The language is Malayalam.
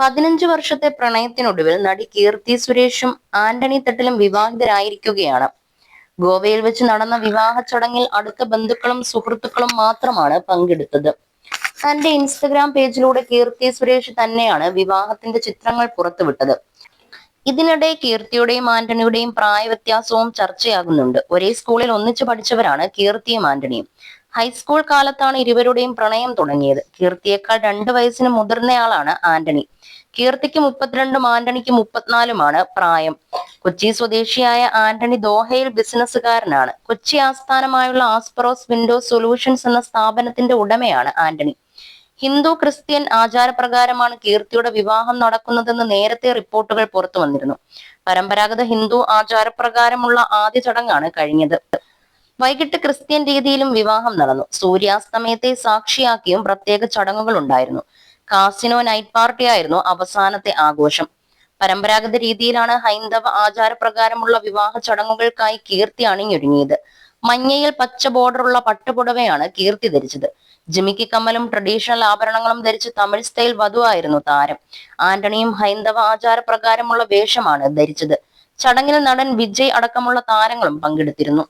പതിനഞ്ചു വർഷത്തെ പ്രണയത്തിനൊടുവിൽ നടി കീർത്തി സുരേഷും ആന്റണി തട്ടിലും വിവാഹിതരായിരിക്കുകയാണ്. ഗോവയിൽ വെച്ച് നടന്ന വിവാഹ ചടങ്ങിൽ അടുത്ത ബന്ധുക്കളും സുഹൃത്തുക്കളും മാത്രമാണ് പങ്കെടുത്തത്. തന്റെ ഇൻസ്റ്റഗ്രാം പേജിലൂടെ കീർത്തി സുരേഷ് തന്നെയാണ് വിവാഹത്തിന്റെ ചിത്രങ്ങൾ പുറത്തുവിട്ടത്. ഇതിനിടെ കീർത്തിയുടെയും ആന്റണിയുടെയും പ്രായ വ്യത്യാസവും ചർച്ചയാകുന്നുണ്ട്. ഒരേ സ്കൂളിൽ ഒന്നിച്ചു പഠിച്ചവരാണ് കീർത്തിയും ആന്റണിയും. ഹൈസ്കൂൾ കാലത്താണ് ഇരുവരുടെയും പ്രണയം തുടങ്ങിയത്. കീർത്തിയേക്കാൾ രണ്ടു വയസ്സിന് മുതിർന്നയാളാണ് ആന്റണി. കീർത്തിക്ക് മുപ്പത്തിരണ്ടും ആന്റണിക്ക് മുപ്പത്തിനാലുമാണ് പ്രായം. കൊച്ചി സ്വദേശിയായ ആന്റണി ദോഹയിൽ ബിസിനസ്സുകാരനാണ്. കൊച്ചി ആസ്ഥാനമായുള്ള ആസ്പറോസ് വിൻഡോ സൊല്യൂഷൻസ് എന്ന സ്ഥാപനത്തിന്റെ ഉടമയാണ് ആന്റണി. ഹിന്ദു ക്രിസ്ത്യൻ ആചാരപ്രകാരമാണ് കീർത്തിയുടെ വിവാഹം നടക്കുന്നതെന്ന് നേരത്തെ റിപ്പോർട്ടുകൾ പുറത്തു വന്നിരുന്നു പരമ്പരാഗത ഹിന്ദു ആചാരപ്രകാരമുള്ള ആദ്യ ചടങ്ങാണ് കഴിഞ്ഞത്. വൈകിട്ട് ക്രിസ്ത്യൻ രീതിയിലും വിവാഹം നടന്നു. സൂര്യാസ്തമയത്തെ സാക്ഷിയാക്കിയും പ്രത്യേക ചടങ്ങുകൾ ഉണ്ടായിരുന്നു. കാസിനോ നൈറ്റ് പാർട്ടി ആയിരുന്നു അവസാനത്തെ ആഘോഷം. പരമ്പരാഗത രീതിയിലാണ് ഹൈന്ദവ ആചാരപ്രകാരമുള്ള വിവാഹ ചടങ്ങുകൾക്കായി കീർത്തി അണിഞ്ഞൊരുങ്ങിയത്. മഞ്ഞയിൽ പച്ച ബോർഡറുള്ള പട്ടുപുടവയാണ് കീർത്തി ധരിച്ചത്. ജിമിക്കി കമ്മലും ട്രഡീഷണൽ ആഭരണങ്ങളും ധരിച്ച് തമിഴ് സ്റ്റൈൽ വധുവായിരുന്നു താരം. ആന്റണിയും ഹൈന്ദവ ആചാരപ്രകാരമുള്ള വേഷമാണ് ധരിച്ചത്. ചടങ്ങിൽ നടൻ വിജയ് അടക്കമുള്ള താരങ്ങളും പങ്കെടുത്തിരുന്നു.